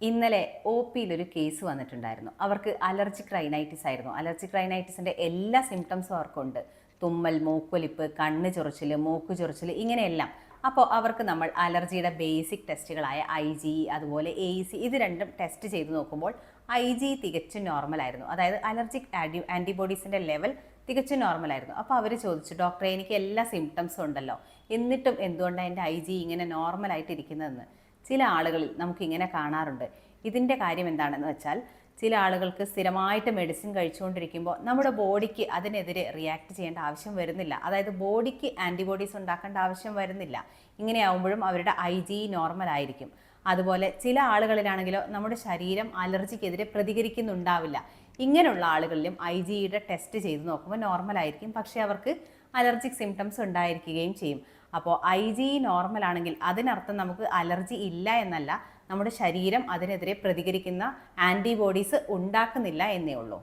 ഇന്നലെ O പിയിലൊരു case വന്നിട്ടുണ്ടായിരുന്നു. അവർക്ക് അലർജിക് റൈനൈറ്റിസ് ആയിരുന്നു. അലർജിക് റൈനൈറ്റിസിന്റെ എല്ലാ സിംറ്റംസും അവർക്കുണ്ട്. തുമ്മൽ മൂക്കൊലിപ്പ് കണ്ണ് ചൊറിച്ചിൽ മൂക്ക് ചൊറിച്ചിൽ ഇങ്ങനെയെല്ലാം. അപ്പോൾ അവർക്ക് നമ്മൾ അലർജിയുടെ ബേസിക് ടെസ്റ്റുകളായ ഐ ജി അതുപോലെ എ സി ഇത് രണ്ടും ടെസ്റ്റ് ചെയ്ത് നോക്കുമ്പോൾ ഐ ജി തികച്ചും നോർമലായിരുന്നു അതായത് അലർജിക് ആന്റി ആന്റിബോഡീസിന്റെ ലെവൽ തികച്ചും നോർമലായിരുന്നു അപ്പോൾ അവർ ചോദിച്ചു ഡോക്ടറെ എനിക്ക് എല്ലാ സിംറ്റംസും ഉണ്ടല്ലോ. എന്നിട്ടും എന്തുകൊണ്ടാണ് എന്റെ ഐ ജി ഇങ്ങനെ നോർമലായിട്ട് ഇരിക്കുന്നതെന്ന് ചില ആളുകളിൽ നമുക്കിങ്ങനെ കാണാറുണ്ട്. ഇതിന്റെ കാര്യം എന്താണെന്ന് വെച്ചാൽ ചില ആളുകൾക്ക് സ്ഥിരമായിട്ട് മെഡിസിൻ കഴിച്ചുകൊണ്ടിരിക്കുമ്പോൾ നമ്മുടെ ബോഡിക്ക് അതിനെതിരെ റിയാക്ട് ചെയ്യേണ്ട ആവശ്യം വരുന്നില്ല. അതായത് ബോഡിക്ക് ആന്റിബോഡീസ് ഉണ്ടാക്കേണ്ട ആവശ്യം വരുന്നില്ല. ഇങ്ങനെയാവുമ്പോഴും അവരുടെ ഐ ജി നോർമൽ ആയിരിക്കും. അതുപോലെ ചില ആളുകളിലാണെങ്കിലോ നമ്മുടെ ശരീരം അലർജിക്കെതിരെ പ്രതികരിക്കുന്നുണ്ടാവില്ല. ഇങ്ങനെയുള്ള ആളുകളിലും ഐ ജിയുടെ ടെസ്റ്റ് ചെയ്ത് നോക്കുമ്പോൾ നോർമൽ ആയിരിക്കും. പക്ഷേ അവർക്ക് അലർജിക് സിംറ്റംസ് ഉണ്ടായിരിക്കുകയും ചെയ്യും. അപ്പോൾ ഐ ജി നോർമൽ ആണെങ്കിൽ അതിനർത്ഥം നമുക്ക് അലർജി ഇല്ല എന്നല്ല. നമ്മുടെ ശരീരം അതിനെതിരെ പ്രതികരിക്കുന്ന ആന്റിബോഡീസ് ഉണ്ടാക്കുന്നില്ല എന്നേ ഉള്ളൂ.